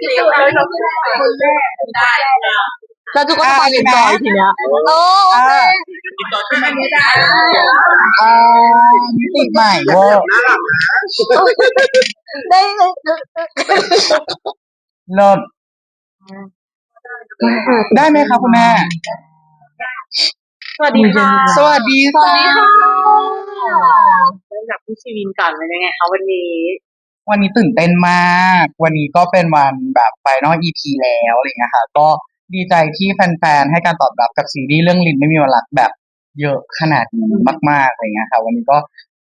ที่สุดเลยเราคนแรกคนแรกได้แล้วทุกคนมาเรียนจอทีเนี้ยโอ้โอเคติดต่อขึ้นมาไม่ได้เอ่ามิติใหม่เวอร์ได้เลยเลิศได้ไหมคะคุณแม่ สวัสดีค่ะ สวัสดีสวัสดีค่ะเริ่มจากพี่ชีวินก่อนเป็นยังไงคะวันนี้ วันนี้ตื่นเต้นมาก วันนี้ก็เป็นวันแบบไฟนอล EP แล้วอะไรเงี้ยค่ะ ก็ดีใจที่แฟนๆ ให้การตอบรับกับซีรีส์เรื่องลินไม่มีวันรักแบบเยอะขนาดนี้มากๆอะไรเงี้ยค่ะ วันนี้ก็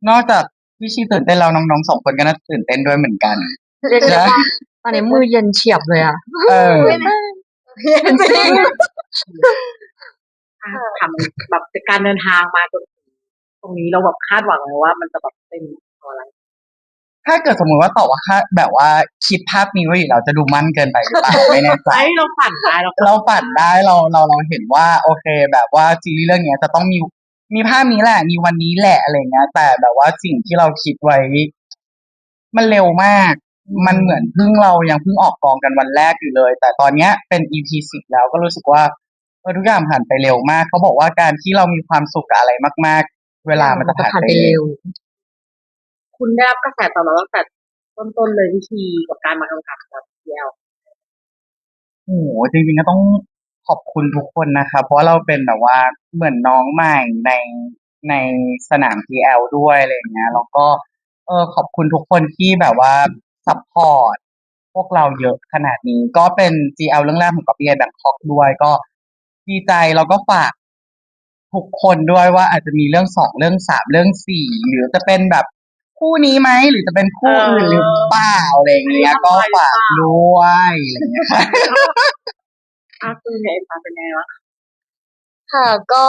นอกจากพี่ชีตื่นเต้นแล้วน้องๆสองคนก็น่าจะตื่นเต้นด้วยเหมือนกันเรียกได้ว่าตอนนี้มือเย็นเฉียบเลยอะเออเย็นจริงทำแบบการเดินทางมาจนถึงตรงนี้เราแบบคาดหวังเลยว่ามันจะแบบเป็นอะไร ถ้าเกิดสมมติว่าตอบว่าค่าแบบว่าคิดภาพนี้ไว้อยู่แล้วจะดูมั่นเกินไปหรือเปล่าไม่แน่ใจไอ้เราฝันได้เราเราฝันได้เราเราเราเห็นว่า โอเค แบบว่าซีรีส์เรื่องเนี้ยจะต้องมีมีภาพนี้แหละ มีวันนี้แหละอะไรเงี้ย แต่แบบว่าสิ่งที่เราคิดไว้ มันเร็วมาก มันเหมือนเพิ่งเรายังเพิ่งออกกองกันวันแรกอยู่เลย แต่ตอนเนี้ยเป็น EP สิบแล้วก็รู้สึกว่าเออทุกอย่างผ่านไปเร็วมาก เขาบอกว่าการที่เรามีความสุขกับอะไรมาก ๆ เวลามันจะผ่านไปเร็ว คุณได้รับกระแสตอบรับตั้งแต่ต้นๆเลยพี่ชีกับการมากำกับกับเดียวโอ้โหจริงๆก็ต้องขอบคุณทุกคนนะครับ เพราะเราเป็นแบบว่าเหมือนน้องใหม่ในในสนาม GL ด้วยอะไรอย่างเงี้ยแล้วก็เออขอบคุณทุกคนที่แบบว่าซัพพอร์ตพวกเราเยอะขนาดนี้ ก็เป็น GL เรื่องแรกของกับพีไอแบงคอกด้วยก็ดีใจแล้วก็ฝากทุกคนด้วยว่าอาจจะมีเรื่องสองเรื่องสามเรื่องสี่หรือจะเป็นแบบ คู่นี้ไหมหรือจะเป็นคู่อื่นหรือเปล่าอะไรอย่างเงี้ยก็ฝากด้วยอะไรอย่างเงี้ยอ้าวคือเนี่ยเอ็มมาเป็นไงวะค่ะก็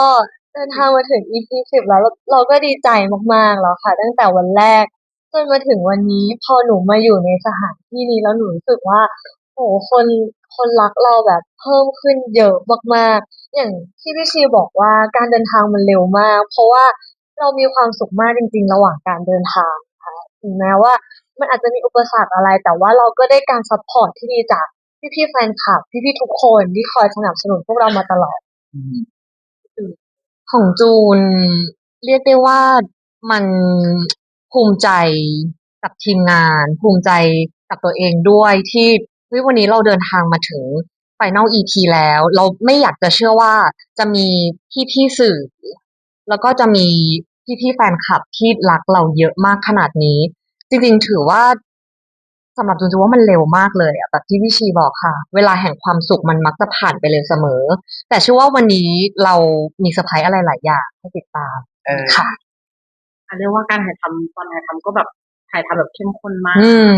เดินทางมาถึง EP สิบแล้วเราเราก็ดีใจมากๆแล้วค่ะ ตั้งแต่วันแรกจนมาถึงวันนี้พอหนูมาอยู่ในสถานที่นี้แล้วหนูรู้สึกว่าโหคนคนรักเราแบบเพิ่มขึ้นเยอะมากๆ อย่างที่พี่ชีบอกว่าการเดินทางมันเร็วมาก เพราะว่าเรามีความสุขมากจริง ๆ ระหว่างการเดินทางค่ะ ถึงแม้ว่า มันอาจจะมีอุปสรรคอะไร แต่ว่าเราก็ได้การซัพพอร์ตที่ดีจากพี่ๆแฟนคลับ พี่ๆทุกคนที่คอยสนับสนุนพวกเรามาตลอดของจูน เรียกได้ว่ามันภูมิใจกับทีมงาน ภูมิใจกับตัวเองด้วยที่วันนี้เราเดินทางมาถึงไฟน a ล EP แล้ว เราไม่อยากจะเชื่อว่าจะมีพี่ๆสื่อ แล้วก็จะมี พี่ๆแฟนคลับที่รักเราเยอะมากขนาดนี้ จริงๆถือว่าสำหรับจูนจูนว่ามันเร็วมากเลยอะแบบที่พี่ชีบอกค่ะ เวลาแห่งความสุขมันมักจะผ่านไปเร็วเสมอ แต่เชื่อว่าวันนี้เรามีเซอร์ไพรส์อะไรหลายอย่างให้ติดตามเออค่ะอันเรียกว่าการถ่ายทำตอนถ่ายทำก็แบบถ่ายทำแบบเข้มข้นมากอืม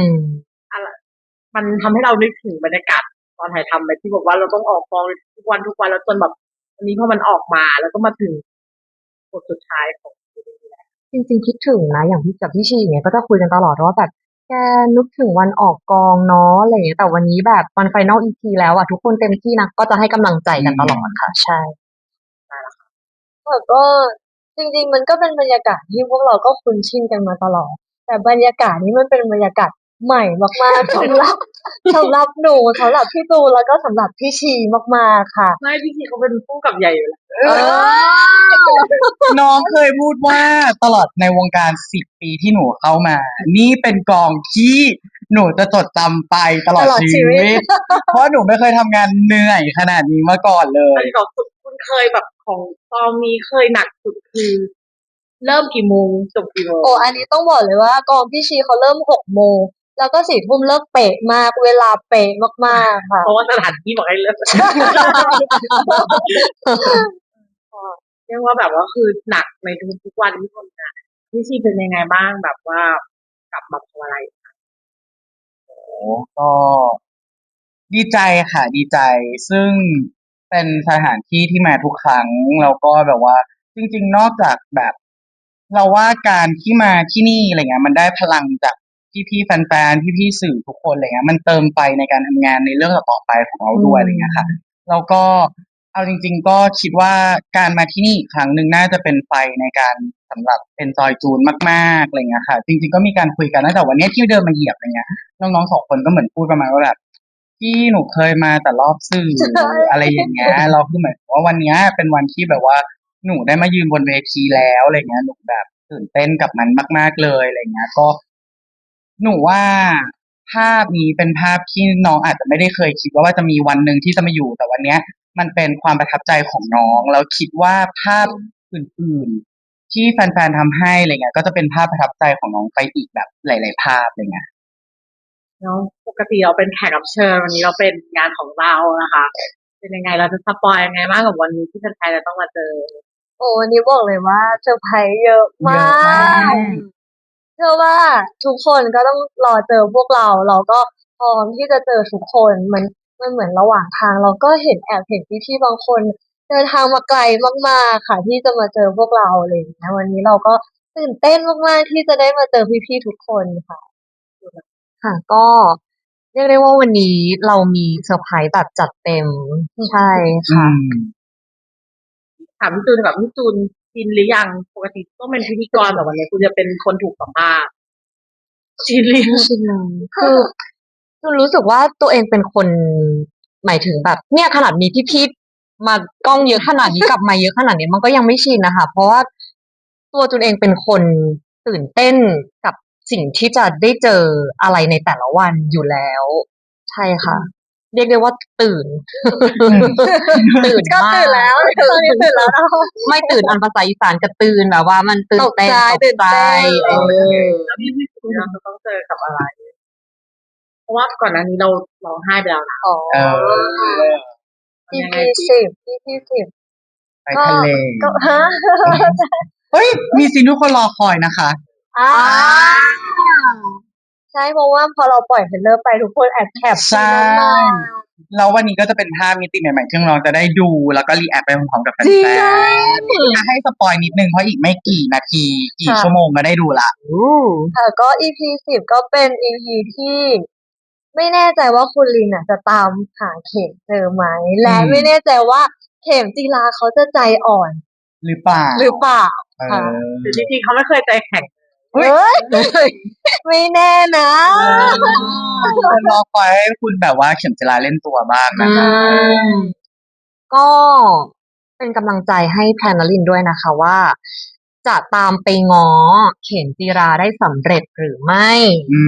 มันทำให้เรานึกถึงบรรยากาศตอนถ่ายทำไปที่บอกว่าเราต้องออกกองทุกวันทุกวันแล้วจนแบบวันนี้พอมันออกมาแล้วก็มาถึงบทสุดท้ายของซีรีส์แล้ว จริงๆคิดถึงนะ อย่างที่กับพี่ชีเนี่ยก็จะคุยกันตลอดว่าแบบแกนึกถึงวันออกกองเนาะอะไรอย่างเงี้ยแต่วันนี้แบบวันไฟนอลอีพีแล้วอะทุกคนเต็มที่นะก็จะให้กำลังใจกันตลอดค่ะ ใช่ค่ะก็จริงๆมันก็เป็นบรรยากาศที่พวกเราก็คุ้นชินกันมาตลอดแต่บรรยากาศนี้มันเป็นบรรยากาศใหม่มากๆสำหรับสำหรับหนูสำหรับพี่ตูนแล้วก็สำหรับพี่ชีมากๆค่ะ ไม่พี่ชีเขาเป็นผู้กับใหญ่อยู่แล้วเออน้องเคยพูดว่าตลอดในวงการสิบปีที่หนูเข้ามา นี่เป็นกองที่หนูจะจดจำไปตลอดตลอดชีชีวิวิต ต เพราะหนูไม่เคยทำงานเหนื่อยขนาดนี้มาก่อนเลอันยนี้เราสุดคุณเคยแบบของตอนนี้เคยหนักสุดคือ เริ่มกี่โมงจบกี่โมงโอ้อันนี้ต้องบอกเลยว่ากองพี่ชีเขาเริ่มหกโมง แล้วก็สี่ทุ่มเลิกเป๊ะมาก เวลาเป๊ะมากๆค่ะเพราะว่าสถานที่บอกให้เลิกเรียกว่าแบบว่าคือหนักในทุกๆวันที่ทำงานพี่ชีเป็นยังไงบ้างแบบว่ากลับมาทำอะไรโอ้ก็ดีใจค่ะ ดีใจ ซึ่งเป็นสถานที่ที่มาทุกครั้งแล้วก็แบบว่า จริง ๆ นอกจากแบบ เราว่าการที่มาที่นี่อะไรเงี้ยมันได้พลังจาก พี่ๆแฟนๆพี่ๆสื่อทุกคนอะไรเงี้ยมันเติมไฟในการทำงานในเรื่องต่อๆไปของเราด้วยอะไรเงี้ยค่ะแล้วก็เอาจริง ๆ ก็คิดว่าการมาที่นี่อีกครั้งหนึ่งน่าจะเป็นไฟในการสำหรับเป็นจอยจูนมากๆอะไรเงี้ยค่ะ จริง ๆก็มีการคุยกันตั้งแต่วันเนี้ยที่เดินมาเหยียบอะไรเงี้ยน้องๆสองคนก็เหมือนพูดประมาณว่าแบบที่หนูเคยมาแต่รอบสื่อใช่อะไรอย่างเงี้ยเราคือเหมือนว่าวันเนี้ยเป็นวันที่แบบว่าหนูได้มายืนบนเวทีแล้วอะไรเงี้ยหนูแบบตื่นเต้นกับมันมาก ๆเลยอะไรเงี้ย ก็ หนูว่าภาพนี้เป็นภาพที่น้องอาจจะไม่ได้เคยคิดว่าว่าจะมีวันหนึ่งที่จะมาอยู่แต่วันเนี้ย มันเป็นความประทับใจของน้องแล้วคิดว่าภาพอื่นๆ ที่แฟนๆทำให้อะไรเงี้ยก็จะเป็นภาพประทับใจของน้องไปอีกแบบหลาย ๆ ภาพอะไรเงี้ยเนาะปกติเราเป็นแขกรับเชิญวันนี้เราเป็นงานของเรานะคะ เป็นยังไงเราจะสปอยยังไงบ้างกับวันนี้ที่แฟนๆจะต้องมาเจอ โอ้วันนี้บอกเลยว่าเซอร์ไพรส์เยอะมเยอะามากก เชื่อว่าทุกคนก็ต้องรอเจอพวกเรา เราก็พร้อมที่จะเจอทุกคนมันมันเหมือนระหว่างทาง เราก็เห็นแอบเห็นพี่ๆบางคนเดินทางมาไกลมากๆค่ะ ที่จะมาเจอพวกเราอะไรอย่างเงี้ยวันนี้เราก็ตื่นเต้นมากๆที่จะได้มาเจอพี่ๆทุกคนค่ะ ค่ะก็เรียกได้ว่าวันนี้เรามีเซอร์ไพรส์แบบจัดเต็ม ใช่อืค่ะมถามพี่จูนกับพี่จูน ชินหรือยังปกติต้องเป็นพิธีกรแต่วันนี้คุณจะเป็นคนถูกสัมภาษณ์ชินหรือยังชินเลยคือคือรู้สึกว่าตัวเองเป็นคนหมายถึงแบบ เนี่ยขนาดมีพี่ๆมากล้องเยอะขนาดนี้กับไมาเยอะขนาดนี้มันก็ยังไม่ชินนะคะเพราะว่าตัวจุนเองเป็นคนตื่นเต้นกับสิ่งที่จะได้เจออะไรในแต่ละวันอยู่แล้ว ใช่ค่ะ เรียกได้ว่าตื่น ตื่นก็มากตื่นแล้วตอนนี้ตื่นแล้วนะไม่ตื่นอันภาษาอีสานก็ตื่นแบบว่ามันตื่นเต้นตกใจตกใจตื่นเต้นเออแล้วพี่พี่จูนเราจะต้องเจอกับอะไร เพราะว่าก่อนหน้านี้เราร้องไห้ไปแล้วนะอ๋อเออมันยัง EP ไงสิสิบ EP สิบไปทะเลก็ฮะเฮ้ย มีสิ่งทุกคนรอคอยนะคะ อ่า ใช่เพราะว่าพอเราปล่อยเทรลเลอร์ไปทุกคนแอบแคปใช่ซีนนั้นมาแล้ววันนี้ก็จะเป็นภาพมิติใหม่ๆที่น้องจะได้ดูแล้วก็รีแอคไปพร้อมๆกับแฟจริงนนะๆอะให้สปอยนิดนึงเพราะอีกไม่กี่นาที กี่ค่ะชั่วโมงก็ได้ดูละค่ะก็ EP สิบก็เป็น EP ที่ไม่แน่ใจว่าคุณลินอะ จะตามหาเข็มเจอไหม และอืมไม่แน่ใจว่าเข็มจีราเขาจะใจอ่อน หรือเปล่าหรือเปล่าเอค่ะอหรือจริงๆเขาไม่เคยใจแข็ง เฮ้ยเฮ้ยไม่แน่นะคนรอคอยให้คุณแบบว่าเข็มจราเล่นตัวบ้างนะคะ ก็เป็นกำลังใจให้แพลนลินด้วยนะคะว่า จะตามไปง้อเข็มจีราได้สำเร็จหรือไม่ อื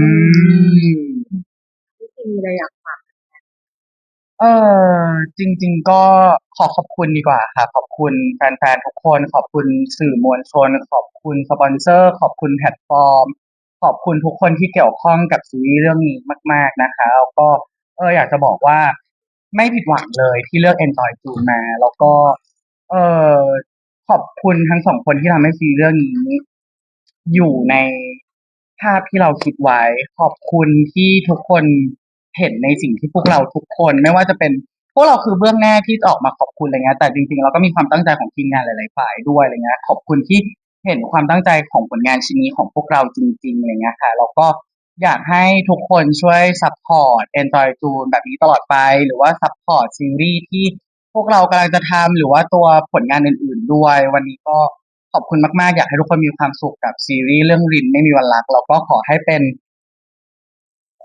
มพี่ซีมีอะไรอยากฝาก เออ จริง ๆ ก็ขอขอบคุณดีกว่าค่ะ ขอบคุณแฟน ๆ ทุกคน ขอบคุณสื่อมวลชน ขอบคุณสปอนเซอร์ ขอบคุณแพลตฟอร์ม ขอบคุณทุกคนที่เกี่ยวข้องกับซีรีส์เรื่องนี้มาก ๆ นะคะ แล้วก็ เออ อยากจะบอกว่า ไม่ผิดหวังเลยที่เลือก Enjoy จูนมา แล้วก็ เออขอบคุณทั้งสองคนที่ทำให้ซีรีส์เรื่องนี้ อยู่ในภาพที่เราคิดไว้ ขอบคุณที่ทุกคน เห็นในสิ่งที่พวกเราทุกคนไม่ว่าจะเป็นพวกเราคือเบื้องหน้าที่ออกมาขอบคุณอะไรเงี้ยแต่จริงๆเราก็มีความตั้งใจของทีมงานหลายๆฝ่ายด้วยอะไรเงี้ยขอบคุณที่เห็นความตั้งใจของผลงานชิ้นนี้ของพวกเราจริงๆอะไรเงี้ยค่ะแล้วก็อยากให้ทุกคนช่วยซัพพอร์ต Enjoy จูนแบบนี้ตลอดไป หรือว่าซัพพอร์ตซีรีส์ที่พวกเรากำลังจะทำหรือว่าตัวผลงานอื่น ๆ ด้วย วันนี้ก็ขอบคุณมากๆ อยากให้ทุกคนมีความสุขกับซีรีส์เรื่องรินไม่มีวันรักแล้วก็ขอให้เป็น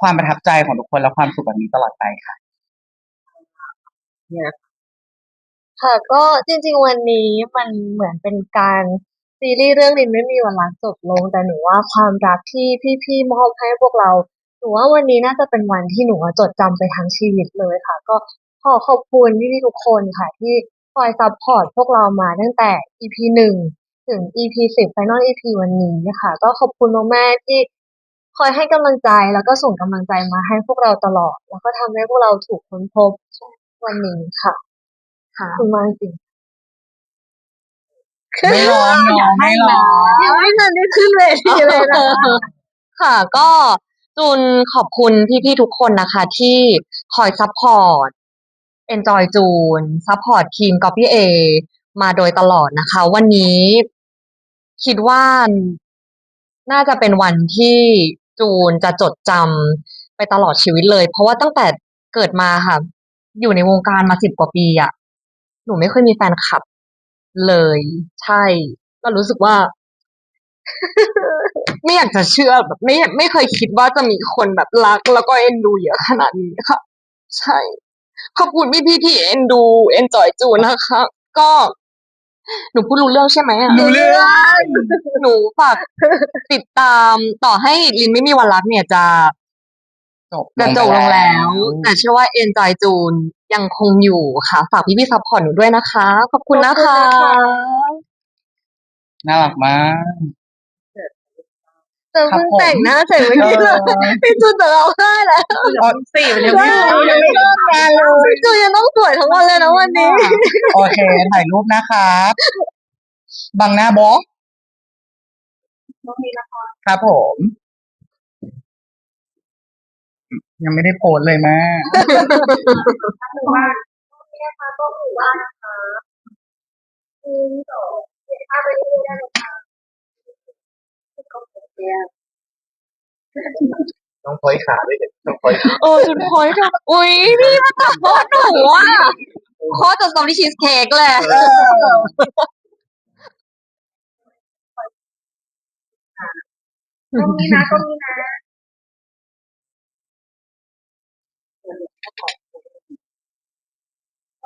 ความประทับใจของทุกคนและความสุขแบบนี้ตลอดไปค่ะ เนี่ยค่ะก็จริง ๆ วันนี้มันเหมือนเป็นการซีรีส์เรื่องรินไม่มีวันรักจบลง แต่หนูว่าความรักที่พี่ๆมอบให้พวกเราหนูว่าวันนี้น่าจะเป็นวันที่หนูจดจำไปทั้งชีวิตเลยค่ะ ก็ขอขอบคุณพี่ๆทุกคนค่ะ ที่คอยซัพพอร์ตพวกเรามาตั้งแต่ EP หนึ่งถึง EP สิบ Final EP วันนี้นะคะก็ขอบคุณมากๆที่ คอยให้กำลังใจแล้วก็ส่งกำลังใจมาให้พวกเราตลอด แล้วก็ทำให้พวกเราถูกค้นพบวันนี้ค่ะขอบคุณมากจริงไม่ร้องน้องไม่ร้องยังไม่ทันได้ขึ้นเวทีเลยนะค่ะ ก็จูนขอบคุณพี่ๆทุกคนนะคะ ที่คอยซัพพอร์ต Enjoy จูนซัพพอร์ตทีม Copy A มาโดยตลอดนะคะ วันนี้คิดว่าน่าจะเป็นวันที่ จูนจะจดจำไปตลอดชีวิตเลย เพราะว่าตั้งแต่เกิดมาค่ะ อยู่ในวงการมาสิบกว่าปีอะหนูไม่เคยมีแฟนคลับ เลย ใช่เรารู้สึกว่า ไม่อยากจะเชื่อแบบไม่ไม่เคยคิดว่าจะมีคนแบบรัก แล้วก็เอ็นดูเยอะขนาดนี้ค่ะ ใช่ ขอบคุณพี่พี่ที่เอ็นดูเอ็นจอยจูนนะคะ ก็ หนูพูดรู้เรื่องใช่ไหมอะรู้เรื่องหนูฝากติดตามต่อให้ลินไม่มีวันรักเนี่ยจะจบจะจบลงแล้ว แต่เชื่อว่าเอ็นจอยจูนยังคงอยู่ค่ะ ฝากพี่พี่ซัพพอร์ตหนูด้วยนะคะ ขอบคุณนะคะ น่ารักมาก เจอเพิ่งแต่งหน้าเสร็จเมื่อกี้เลยเออพี่จูนจะร้องไห้แล้วสี่มันยังไม่ยังไม่เลิกงานเลยพี่จูนยังต้องสวยทั้งวันเลยนะวันนี้ โอเค ถ่ายรูปนะครับบังหน้าบอสครับผม ยังไม่ได้โพสต์เลยแม่ ต้องพอยขาด้วยเด็กต้องพอยขาโอ้จุดพอยต์ค่ะอุ้ยพี่มาตัดบอสหนูอะโคตรจะสตรอเบอรี่ชีสเค้กเลยตรงนี้นะตรงนี้นะ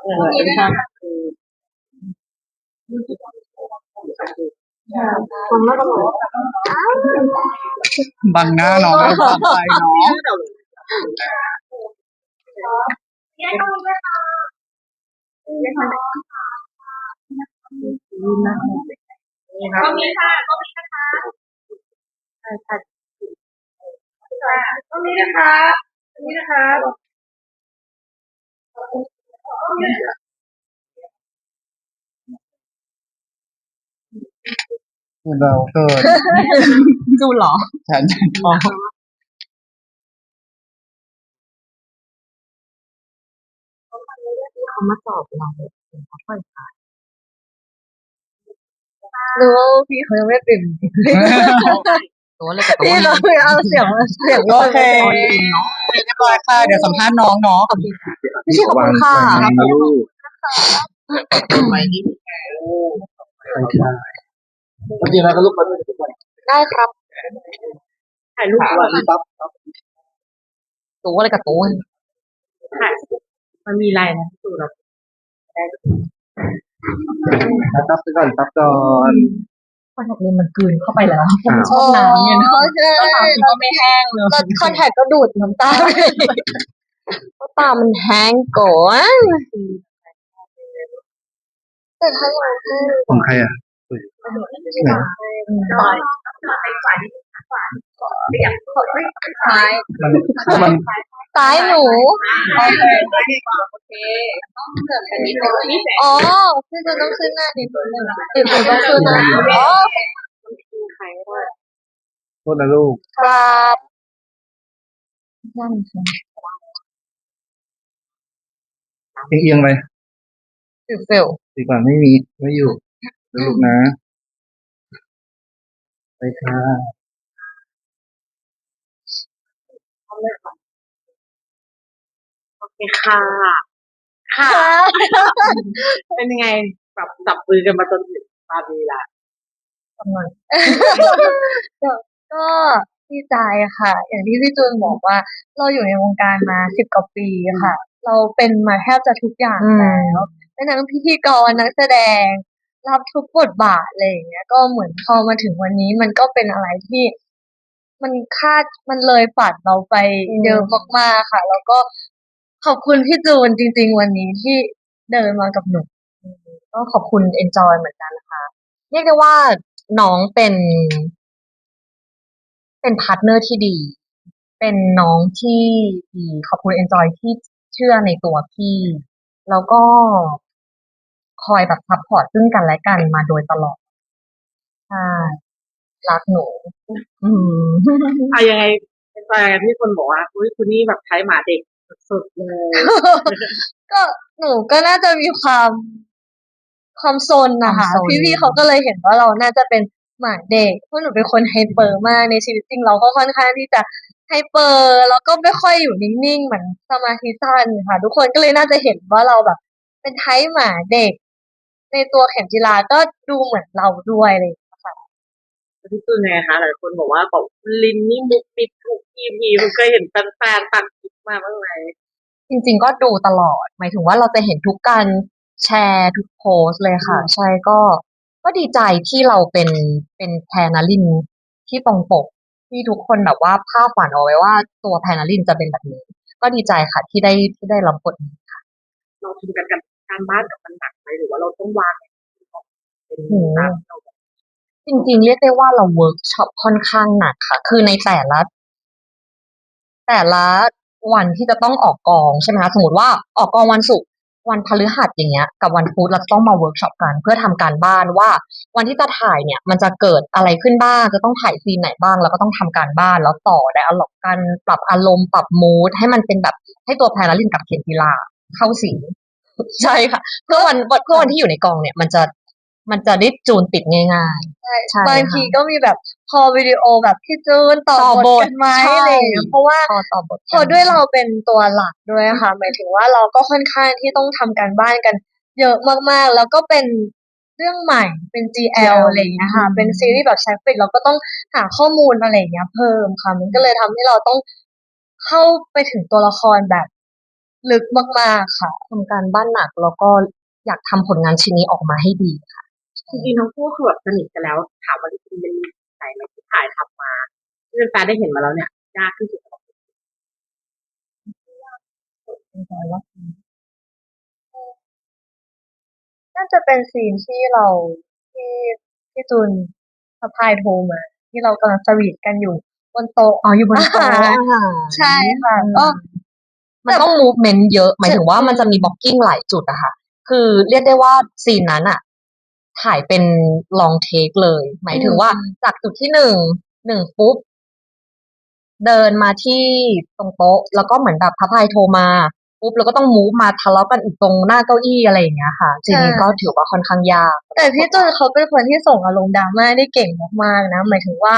เออใช่ ผมไม่ต้องบังหน้าน้องไม่ฟังไปเนาะเนี่ยตรงนี้นะคะนี่ครับตรงนี้ค่ะตรงนี้นะคะใช่ใช่ตรงนี้นะคะตรงนี้นะคะ เราเกิดจูนเหรอฉันเขามาสอบเราเขาค่อยค่ะหรือว่าพี่เขายังไม่เป็นตัวเลยกับพี่ตัวเราไม่เอาเสียงเสียงโอเคเรียบร้อยค่ะเดี๋ยวสัมภาษณ์น้องเนาะไม่ใช่ขอบคุณค่ะ วางนะลูกไม่ใช่เมื่อกี้นะก็ลูกมันได้ครับถ่ายรูปขาก่อนปั๊บตัวเลยกับตัวถ่ายมันมีลายนะพี่ตูนเราปั๊บก่อนปั๊บก่อนคอนแทคเลนส์มันกลืนเข้าไปแล้วอ้าวชอบน้ำเนี่ยนะโอเคก็ไม่แห้งเลยแล้วคอนแทคก็ดูดน้ำตาไปเพราะตามันแห้งก่อนแต่ถ้าเราให้ของใครอะ น้อยท้ายมันมันซ้ายหนูอ๋อพี่จะต้องขึ้นหน้านิดนึงพี่จะต้องขึ้นหน้าอ๋อโทษนะลูกครับนั่นค่ะเอียงไปเฟลดีกว่าไม่มีไม่อยู่ ลูกนะ ไปค่ะโอเคค่ะ ค่ะ เป็นยังไงแบบจับมือกันมาจนถึงตอนนี้ละก็ดีใจค่ะ อย่างที่พี่จูนบอกว่า เราอยู่ในวงการมาสิบกว่าปีค่ะ เราเป็นมาแทบจะทุกอย่างแล้วเป็นทั้งพิธีกรนักแสดง รับทุกบทบาทอะไรอย่างเงี้ย ก็เหมือนพอมาถึงวันนี้มันก็เป็นอะไรที่มันคาดมันเลยฝันเราไปเยอะมากๆค่ะ แล้วก็ขอบคุณพี่จูนจริง ๆ วันนี้ที่เดินมากับหนูก็ขอบคุณ enjoy เหมือนกันนะคะเรียกได้ว่าน้องเป็น เป็นพาร์ทเนอร์ที่ดี เป็นน้องที่ดีขอบคุณ enjoy ที่เชื่อในตัวพี่ แล้วก็ คอยแบบซัพพอร์ตซึ่งกันและกันมาโดยตลอดใช่รักหนู อืมอะยังไงเป็นไปที่คนบอกว่าอุ้ยคุณนี่แบบใช้หมาเด็กสุดๆเลยก็หนูก็น่าจะมีความความซนนะคะความซนพี่ๆเขาก็เลยเห็นว่าเราน่าจะเป็นหมาเด็กเพราะหนูเป็นคนไฮเปอร์มากในชีวิตจริงเราก็ค่อนข้างที่จะไฮเปอร์แล้วก็ไม่ค่อยอยู่นิ่งๆเหมือนสมาธิสั้นค่ะ ทุกคนก็เลยน่าจะเห็นว่าเราแบบ เป็นไทป์หมาเด็ก ในตัวเข็มจิลาก็ดูเหมือนเราด้วยอะไรอย่างเลยพี่ตูนไงคะหลายคนบอกว่าบอกลินนี่มุกปิดทุก EP มันเคยเห็นแฟนๆตัดคลิปมาบ้างไหมจริง ๆ ก็ดูตลอด หมายถึงว่าเราจะเห็นทุกการแชร์ทุกโพสต์เลยค่ะ ใช่ก็ ก็ดีใจที่เราเป็นเป็นแพรนารินที่ตรงปกที่ทุกคนแบบว่าภาพฝันเอาไว้ว่าตัวแพรนารินจะเป็นแบบนี้ ก็ดีใจค่ะที่ได้ที่ได้รับบทนี้เราทำกันกัน การบ้านกับมันหนักไหมหรือว่าเราต้องวางเป็นโอ้โหตามที่เราจริงๆ เรียกได้ว่าเราเวิร์กช็อปค่อนข้างหนักค่ะ คือในแต่ละ แต่ละวันที่จะต้องออกกองใช่ไหมคะสมมติว่าออกกองวันศุกร์วันพฤหัสอย่างเงี้ย กับวันพุธเราจะต้องมาเวิร์กช็อปกัน เพื่อทำการบ้านว่า วันที่จะถ่ายเนี่ย มันจะเกิดอะไรขึ้นบ้างจะต้องถ่ายซีนไหนบ้างแล้วก็ต้องทำการบ้านแล้วต่อได้อารมณ์กันปรับอารมณ์ปรับมูดให้มันเป็นแบบให้ตัวแพรลินกับเคนธีลาเข้าสี ใช่ค่ะ เพื่อวันเพื่อวันที่อยู่ในกองเนี่ย มันจะมันจะได้จูนติดง่าย ๆ ใช่ค่ะบางทีก็มีแบบพอวิดีโอแบบพี่จูนต่อต่อบททกันไหมใช่อะไรอย่างเงี้ยเพราะว่าพอต่อบทพอด้วยเราเป็นตัวหลักด้วยค่ะ หมายถึงว่าเราก็ค่อนข้างที่ต้องทำการบ้านกัน เยอะมากๆ แล้วก็เป็นเรื่องใหม่เป็น GL อะไรอย่างเงี้ยค่ะ เป็นซีรีส์แบบใช้ฟิกเราก็ต้องหาข้อมูลอะไรอย่างเงี้ยเพิ่มค่ะ มันก็เลยทำให้เราต้องเข้าไปถึงตัวละครแบบ ลึกมากๆค่ะทำการบ้านหนักแล้วก็อยากทำผลงานชิ้นนี้ออกมาให้ดีค่ะจริงๆทั้งคู่คือแบบสนิทกันแล้ว ถามว่าจริงๆมันมีไหนไหมที่ถ่ายทำมาที่เป็นแฟนได้เห็นมาแล้วเนี่ยยากที่สุดสำหรับน่าจะเป็นซีนที่เราที่ที่จูนสะพายโทรมา ที่เรากำลังสวีทกันอยู่บนโต๊ะอ๋ออยู่บนโต๊ะอาหารอาหารใช่ค่ะก็ มันต้องมูฟเมนต์เยอะ หมายถึงว่ามันจะมีบล็อกกิ้งหลายจุดอะค่ะ คือเรียกได้ว่าซีนนั้นอะถ่ายเป็นลองเทคเลย หมายถึงว่าจากจุดที่หนึ่งหนึ่งปุ๊บ เดินมาที่ตรงโต๊ะ แล้วก็เหมือนแบบพระพายโทรมาปุ๊บแล้วก็ต้องมูฟมาทะเลาะกันอีกตรงหน้าเก้าอี้อะไรอย่างเงี้ยค่ะซีนนี้ก็ถือว่าค่อนข้างยาก แต่พี่จูนเขาเป็นคนที่ส่งอารมณ์ดราม่าได้เก่งมากๆนะ หมายถึงว่า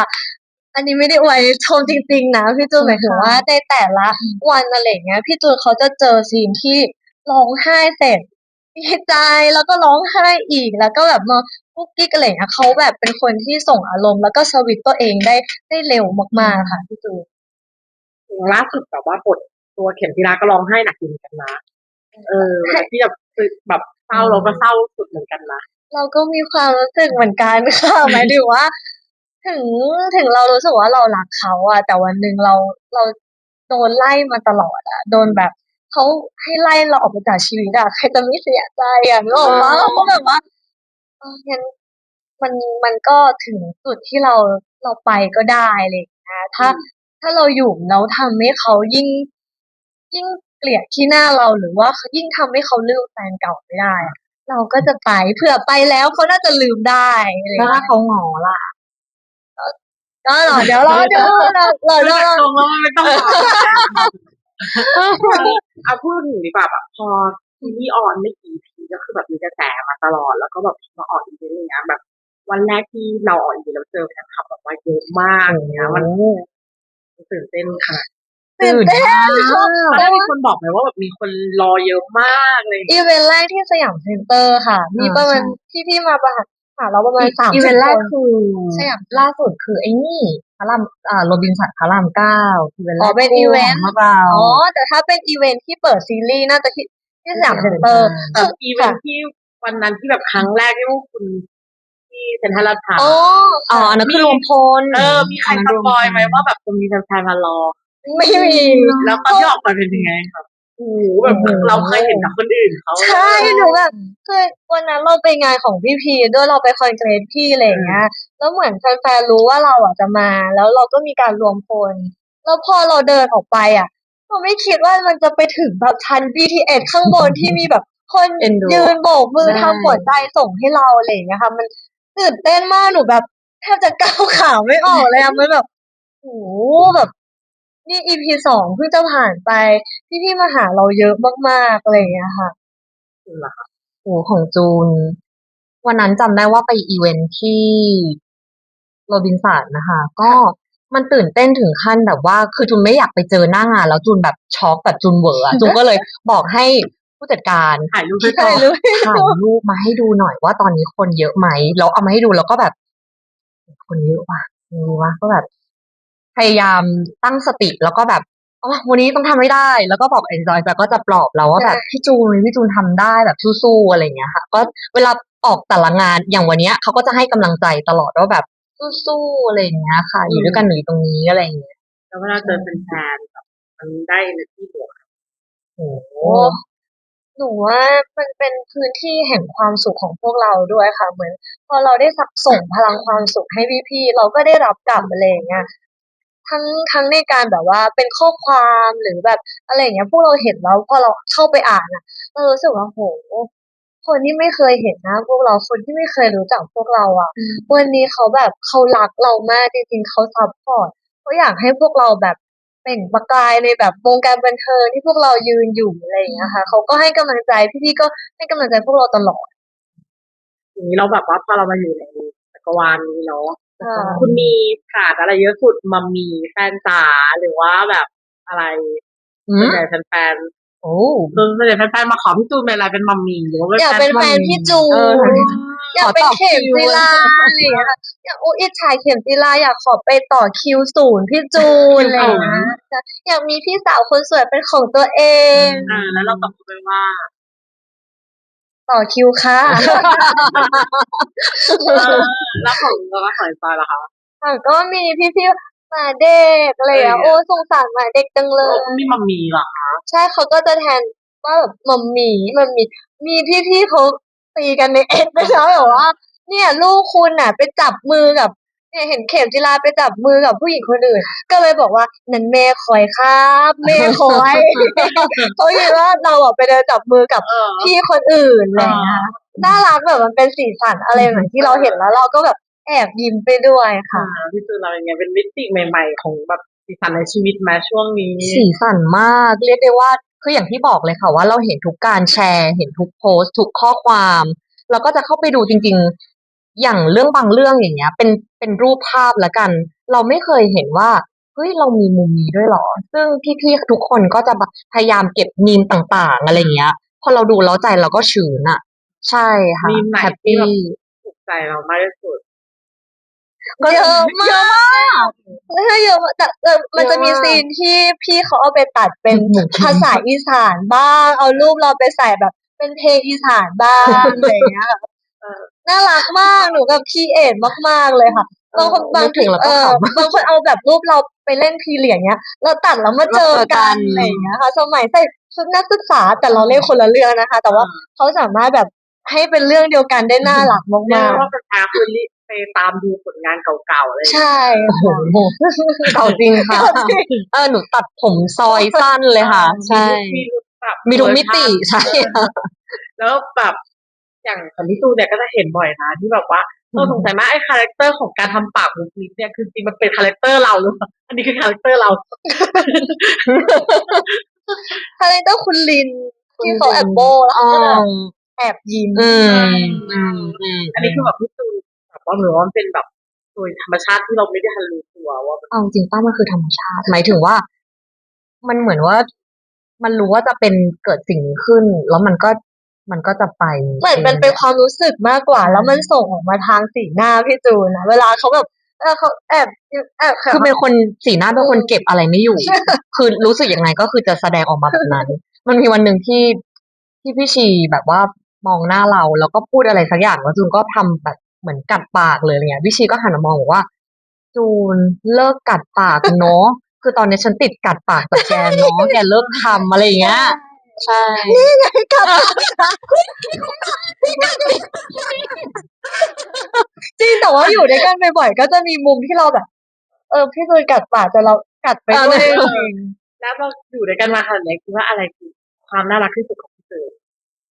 อันนี้ไม่ได้อวยชมจริง ๆ นะพี่จูนหมายถึงว่าในแต่ละวันอะไรอย่างเงี้ย พี่จูนเขาจะเจอซีนที่ร้องไห้เสร็จดีใจแล้วก็ร้องไห้อีกแล้วก็แบบมากุ๊กกิ๊กอะไรอย่างเงี้ยเขาแบบเป็นคนที่ส่งอารมณ์แล้วก็สวิตช์ตัวเองได้ได้เร็วมากๆค่ะพี่จูนล่าสุดแบบว่าบทตัวเข็มทีราก็ร้องไห้หนักอยู่เหมือนกันนะเออเวลาที่แบบแบบเศร้าเราก็เศร้าสุดเหมือนกันนะเราก็มีความรู้สึกเหมือนกันค่ะหมายถึงว่า ถึงถึงเรารู้สึกว่าเรารักเขาอะแต่วันหนึ่งเราเราโดนไล่มาตลอดอะโดนแบบเขาให้ไล่เราออกไปจากชีวิตอะใครจะไม่เสียใจอะนึกออกปะอ๋อเราก็แบบว่าเอองั้นมันมันก็ถึงจุดที่เราเราไปก็ได้อะไรอย่างเลยนะถ้า ถ้าเราอยู่แล้วทำให้เขายิ่ง ยิ่งเกลียดที่หน้าเราหรือว่ายิ่งทำให้เขาลืมแฟนเก่าไม่ได้อะเราก็จะไปเผื่อไปแล้วเขาน่าจะลืมได้อะไรอย่างแล้วเงี้ถ้ายเขาหงอล่ะ ก็รอเดี๋ยวรอดูรอรอรอรอลงแล้วมันไม่ต้องบอกเอาพูดถึงดีกว่าแบบพอซีรีส์ออนไม่กี่ทีก็คือแบบมีกระแสมาตลอดแล้วก็แบบมาออกอีเวนต์อย่างเงี้ยแบบ วันแรกที่เราออกอีเวนต์เราเจอแฟนคลับแบบว่าเยอะมากอย่างเงี้ยมันตื่นเต้นค่ะตื่นเต้นแล้วมีคนบอกไหมว่าแบบมีคนรอเยอะมากเลยอีเวนต์แรกที่สยามเซ็นเตอร์ค่ะ มีประมาณพี่พี่ๆมาประหา หาเราประมาณสามอีสิเวบนต์แรคกนคือสยามล่าสุดคือไอ้นี่พระรามอ่าโรบินสันพระรามเก้าอีเวนต์แรอ๋อกเป็นอีเวนต์ของเราอ๋อแต่ถ้าเป็นอีเวนต์ที่เปิดซีรีส์น่าจะที่ที่สยามเซ็นเตอร์แต่อีเวนต์ที่วันนั้นที่แบบครั้งแรกที่พวกคุณที่เซ็นทรัลลาดพร้าวอ๋ออ๋ออันนั้นคือรวมพลเออมีใครสปอยไหมว่าแบบจะมีแฟนๆมารอไม่มีแล้วตอนที่ออกมาเป็นยังไงครับ โอ้โหแบบเราเคยเห็นกับคนอื่นเขาใช่หนูแบบคือวันนั้นเราไปงานของพี่พีด้วยเราไปคอนเกรสพี่อะไรอย่างเงี้ยแล้วเหมือนแฟนๆรู้ว่าเราอะจะมา แล้วเราก็มีการรวมพลแล้วพอเราเดินออกไปอะเราไม่คิดว่ามันจะไปถึงแบบชั้น BTS ข้างบนที่มีแบบคนเอ็นดูยืนโบกมือใช่ทำหัวใจส่งให้เราอะไรอย่างเงี้ยค่ะมันตื่นเต้นมากหนูแบบแทบจะก้าวขาไม่ออกเลยอะมันแบบโอ้โหแบบ นี่ EP สองเพิ่งจะผ่านไป พี่ๆมาหาเราเยอะมากๆอะไรอย่างเงี้ยค่ะโอ้ของจูน วันนั้นจำได้ว่าไปอีเวนท์ที่โรบินสันนะคะ ก็มันตื่นเต้นถึงขั้นแบบว่า คือจูนไม่อยากไปเจอหน้างาน แล้วจูนแบบช็อกแบบจูนเหวออะจูนก็เลยบอกให้ผู้จัดการถ่ายรูปให้ก่ถ่าอยนรูปถ่ายรูปมาให้ดูหน่อยว่าตอนนี้คนเยอะไหมแล้วเอามาให้ดูแล้วก็แบบ คนเยอะว่ะไม่รู้ว่าก็แบบ พยายามตั้งสติแล้วก็แบบอ๋อวันนี้ต้องทำให้ได้ แล้วก็บอก enjoy แต่ก็จะปลอบเราว่าแบบพี่จูนพี่จูนทำได้แบบสู้ๆอะไรอย่างเงี้ยค่ะ ก็เวลาออกแต่ละงานอย่างวันเนี้ยเขาก็จะให้กำลังใจตลอดว่าแบบสู้ๆอะไรอย่างเงี้ยค่ะ อยู่ด้วยกันหนูอยู่ตรงนี้อะไรอย่างเงี้ยแล้วเวลาเจอแฟนๆแบบมันได้ในที่บวกโอ้โหหนูว่ามันเป็นพื้นที่แห่งความสุขของพวกเราด้วยค่ะ เหมือน พอเราได้สักส่งพลังความสุขให้พี่ๆเราก็ได้รับกลับอะไรอย่างเงี้ย ทั้งทั้งในการแบบว่าเป็นข้อความหรือแบบอะไรอย่างเงี้ยพวกเราเห็นแล้วพอเราเข้าไปอ่านอะเรารู้สึกว่าโหคนที่ไม่เคยเห็นหนะพวกเราคนที่ไม่เคยรู้จักพวกเราอะ วันนี้เขาแบบเขารักเรามากจริงๆเขาซัพพอร์ตเขาอยากให้พวกเราแบบเปล่งประกายในแบบวงการบันเทิงที่พวกเรายืนอยู่อะไรอย่างเงี้ยค่ะเขาก็ให้กำลังใจพี่ๆก็ให้กำลังใจพวกเราตลอดทีนี้เราแบบว่าพอเรามาอยู่ในจักรวาลนี้เนาะ ค่ะคุณมีขาดอะไรเยอะสุดมัมมีแฟนจ๋าหรือว่าแบบอะไรอืส่วมนใหญ่แฟนโอ้ๆส่วนใหญ่แฟนๆมาขอพี่จูนเป็นอะไรเป็นมัมมี่หรือว่าอยากเป็นแฟนพี่จูเออนอยากเป็นเข็มจีลาอะไรอย่างเงี้ยค่ะอยากโอ้อิจฉาเข็มจีลาอยากขอไปต่อคิวศูนย์พี่จูนอะไรอย่างเงี้ยอยากมีพี่สาวคนสวยเป็นของตัวเองอ่าแล้วเราตอบไปว่า ต่อคิวค่ะเออแล้วของเราก็ของจอยล่ะคะค่ะก็มีพี่ๆหมาเด็กอะไรอย่างเงี้ยเออโอ้สงสารหมาเด็กจังเลเออยมีมัมมี่เหรอคะใช่เขาก็จะแทนว่าแบบมัมหมี่มัมหมี่มีพี่ๆเขาตีกันในเอ็ดไปแล้วแบบว่า เนี่ย ลูกคุณน่ะ ไปจับมือกับ เนี่ยเห็นเข็มจิลาไปจับมือกับผู้หญิงคนอื่น ก็เลยบอกว่านั่นแม่คอยครับแม่คอยเขาคิดว่าเราอะไปเดินจับมือกับเออพี่คนอื่นอะไรอย่างเงี้ยน่ารักแบบมันเป็นสีสันอะไรเหมือนที่เราเห็นแล้วเราก็แบบแอบยิ้มไปด้วยค่ะอ่าพี่จูนเราอย่างเงี้ยเป็นมิติใหม่ ๆ ของแบบสีสันในชีวิตมาช่วงนี้ สีสันมากเรียกได้ว่าคืออย่างที่บอกเลยค่ะว่าเราเห็นทุกการแชร์ เห็นทุกโพสต์ทุกข้อความ เราก็จะเข้าไปดูจริงๆ อย่างเรื่องบางเรื่องอย่างเงี้ย เป็นเป็นรูปภาพละกัน เราไม่เคยเห็นว่าเฮ้ยเรามีมุมนี้ด้วยเหรอ ซึ่งพี่ๆทุกคนก็จะแบบพยายามเก็บมีมต่างๆอะไรเงี้ย พอเราดูแล้วใจเราก็ชื้นอะใช่ค่ะมีมไหนแฮปที่ปี้ แบบถูกใจเรามากที่สุด ก็เยอะมากใช่เยอะมากแต่เออมันจะมีเยอะมาก ซีนที่พี่เขาเอาไปตัดเป็นหมูชิ้นภาษาอีสานบ้าง เอารูปเราไปใส่แบบ เป็นเพลงอีสานบ้างอะไรอย่างเงี้ยค่ะเออ น่ารักมากหนูแบบคีเอทมาก ๆ เลยค่ะบางคนบางนึกถึงแล้วเอก็อขำบางคนเอาแบบรูปเราไปเล่นพีเรียดเงี้ย เราตัดแล้วมาเจอมาเจอกักันนอะไรอย่างเงี้ยค่ะสมัยใส่ชุดนักศึกษาแต่เราเล่นคนละเรื่องนะคะ แต่ว่าเขาสามารถแบบให้เป็นเรื่องเดียวกันได้น่ารักเรียมากกว่าเป็นแฟนคือรีบไปตามดูผลงานเก่าๆเลยๆใช่โอ้โหค่ะเก่าจริงค่ะเออหนูตัดผมซอยสั้นเลยค่ะ ใช่ มีทุกแบบมีทุกมิติใช่ค่ะแล้วแบบ อย่างของพี่ตูนเนี่ยก็จะเห็นบ่อยนะที่แบบว่าเราสงสัยมากไอ้คาแรคเตอร์ของการทำปากของคลิปเนี่ยคือจริงมันเป็นคาแรคเตอร์เราหรือเปล่าอันนี้คือคาแรคเตอร์เราคาแรคเตอร์คุณลินที่เขาแอบโบแล้วอ๋อเขาก็แบบแอบยิ้มอืมอืมอืมอันนี้คือแบบพี่ตูนแบบว่าเหมือนว่ามันเป็นแบบโดยธรรมชาติที่เราไม่ได้ทันรู้ตัวว่ามันเอาจริงป้ามันคือธรรมชาติ หมายถึงว่า มันเหมือนว่ามันรู้ว่าจะเป็นเกิดสิ่งนี้ขึ้น แล้วมันก็ มันก็จะไปเหมือนมันเป็นความรู้สึกมากกว่า แล้วมันส่งออกมาทางสีหน้าพี่จูนนะเวลาเขาแบบเออเขาแอบแอบคือเป็นคนสีหน้าเป็นคนเก็บอะไรไม่อยู่ คือรู้สึกยังไงก็คือจะแสดงออกมาแบบนั้น มันมีวันหนึ่งที่ที่พี่ชีแบบว่ามองหน้าเราแล้วก็พูดอะไรสักอย่างแล้วจูนก็ทำแบบเหมือนกัดปากเลยอะไรเงี้ยพี่ชีก็หันมามองบอกว่า จูนเลิกกัดปากเนาะคือตอนนี้ฉันติดกัดปากจากแกเนาะแกเลิกทำอะไรอย่างเงี้ย ใช่จริงแต่ว่าอยู่ด้วยกันบ่อยๆก็จะมีมุมที่เราแบบ เออพี่จูนกัดปากแต่เรากัดไปด้วยเออจริงแล้วเราอยู่ด้วยกันมาขนาดนี้คิดว่าอะไรคือความน่ารักที่สุดของพี่ตูน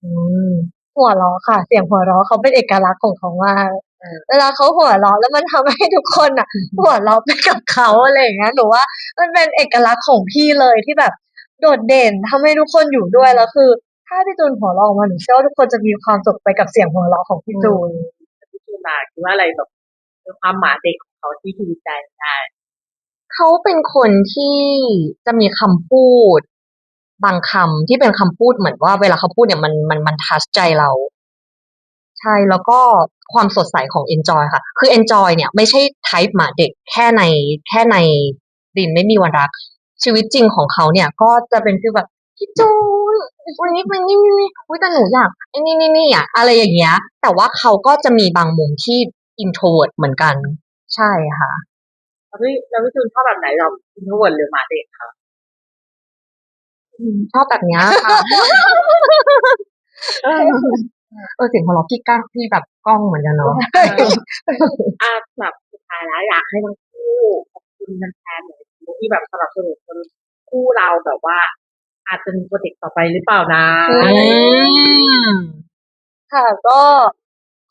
อืมหัวเราะค่ะ เสียงหัวเราะเขาเป็นเอกลักษณ์ของเขามากเออเวลาเขาหัวเราะแล้วมันทำให้ทุกคนอะ หัวเราะไปกับเขาอะไรอย่างเงี้ยหนูว่า มันเป็นเอกลักษณ์ของพี่เลยที่แบบ โดดเด่นทำให้ทุกคนอยู่ด้วยแล้วคือ ถ้าพี่จูนหัวเราะออกมาหนูเชื่อว่าทุกคนจะมีความสุขไปกับเสียงหัวเราะของพี่จูนพี่ตูนมาคิดว่าอะไรแบบเป็นความหมาเด็กของเขาที่ถูกใจได้เขาเป็นคนที่จะมีคำพูด บางคำที่เป็นคำพูดเหมือนว่า เวลาเขาพูดเนี่ยมันมันมันทัชใจเรา ใช่แล้วก็ความสดใสของ Enjoy ค่ะ คือ Enjoy เนี่ยไม่ใช่ type หมาเด็กแค่ในแค่ในดินไม่มีวันรัก ชีวิตจริงของเขาเนี่ย ก็จะเป็นฟีลแบบพี่จูนวันนี้วันนี้นี่นี่อุ้ยแต่หนูอยากไอ้นี่นี่นี่อะอะไรอย่างเงี้ย แต่ว่าเขาก็จะมีบางมุมที่ introvert เหมือนกัน ใช่ค่ะแล้วพี่แล้วพี่จูนชอบแบบไหนเราอินโทรเวิร์ดหรือหมาเด็กคะชอบแบบเนี้ยค่ะเออเสียงของเราะพี่ก้างพี่แบบกล้องเหมือนกันเนาะอะแบบสุดท้ายแล้วอยากให้ทั้งคู่ขอบคุณแฟนๆหน่อย ที่แบบสนับสนุนจนคู่เราแบบว่า อาจจะมีโปรเจกต์ต่อไปหรือเปล่านะค่ะก็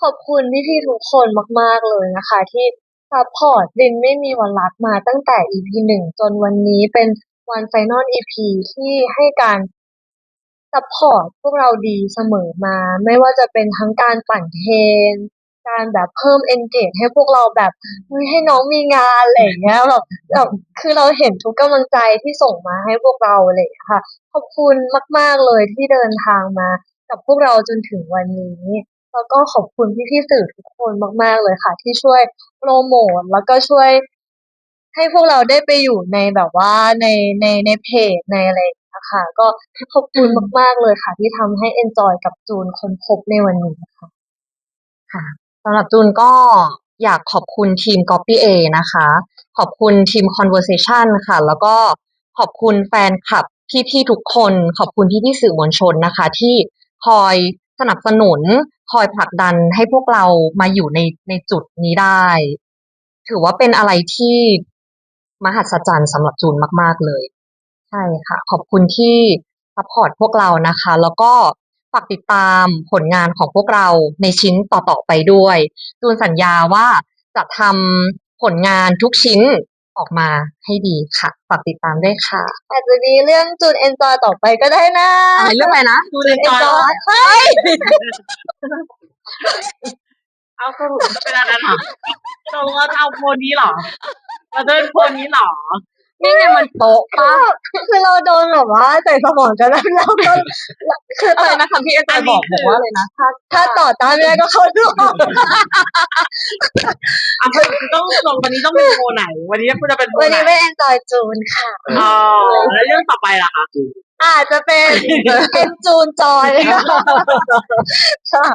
ขอบคุณพี่ๆทุกคนมาก ๆ เลยนะคะ ที่ซัพพอร์ตดินไม่มีวันรักมาตั้งแต่ EP หนึ่งจนวันนี้เป็นวันไฟนอล EP ที่ให้การซัพพอร์ตพวกเราดีเสมอมา ไม่ว่าจะเป็นทั้งการปั่นเทน การแบบเพิ่ม engage ให้พวกเราแบบให้น้องมีงานอะไรอย่างเงี้ยแบบแบบคือเราเห็นทุกกำลังใจที่ส่งมาให้พวกเราเลยค่ะ ขอบคุณมาก ๆเลยที่เดินทางมา กับพวกเราจนถึงวันนี้ แล้วก็ขอบคุณพี่ๆสื่อทุกคนมาก ๆเลยค่ะ ที่ช่วยโปรโมทแล้วก็ช่วยให้พวกเราได้ไปอยู่ในแบบว่าในในในเพจในอะไรอย่างเงี้ยค่ะก็ขอบคุณมาก ๆ เลยค่ะ ที่ทำให้ enjoy กับจูนคนพบในวันนี้ค่ะ สำหรับจูนก็อยากขอบคุณทีม Copy A นะคะ ขอบคุณทีม Conversation ค่ะ แล้วก็ขอบคุณแฟนคลับพี่ๆทุกคน ขอบคุณพี่ๆสื่อมวลชนนะคะ ที่คอยสนับสนุน คอยผลักดันให้พวกเรามาอยู่ในในจุดนี้ได้ ถือว่าเป็นอะไรที่มหัศจรรย์สำหรับจูนมาก ๆ เลย ใช่ค่ะ ขอบคุณที่ซัพพอร์ตพวกเรานะคะ แล้วก็ากติดตามผลงานของพวกเราในชิ้นต่อๆไปด้วยจูนสัญญาว่าจะทำผลงานทุกชิ้นออกมาให้ดีค่ะ ฝากติดตามด้วยค่ะ อาจจะมีเรื่องจูน enjoy ต่อไปก็ได้นะอะไรเรื่องอะไรนะจูนเอนจอย enjoy เอาสรุปจะเป็นอะไรหรอตกลงเราจะเอาโพลนี้เหรอเราจะเป็นโพลนี้เหรอ นี่ไงมันโต๊ะก็ปะคือเราโดนแบบว่าใส่สมองกันแล้วเราก็คืออะไรนะคำที่เอ็นจอยบอกบอกว่าอะไรนะถ้าถ้าต่อต้านไม่ได้ก็เข้าร่วมอะคือต้องลงวันนี้ต้องเป็นโพลไหน วันนี้คุณจะเป็นโพลวันไหนนี้ไม่ enjoy จูนค่ะอ๋อแล้วเรื่องต่อไปล่ะคะอาจจะเป็นเป็นจูนจอยค่ะ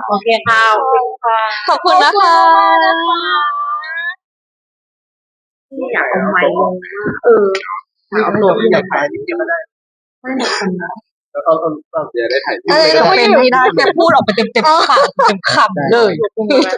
โอเคค่ะขอบคุณค่ะขอบคุณนะคะ ที่อยากเอาไม้ลงมากเออเอาตัวที่อยากถ่ายนี่ก็ได้ไม่หมดคนนะแล้วเขาต้องเดี๋ยวได้ถ่ายรูปอะไรเลยนะเป็นไม่ได้แกพูดออกไปเต็มๆปากเต็มคำเลยขอบคุณมาก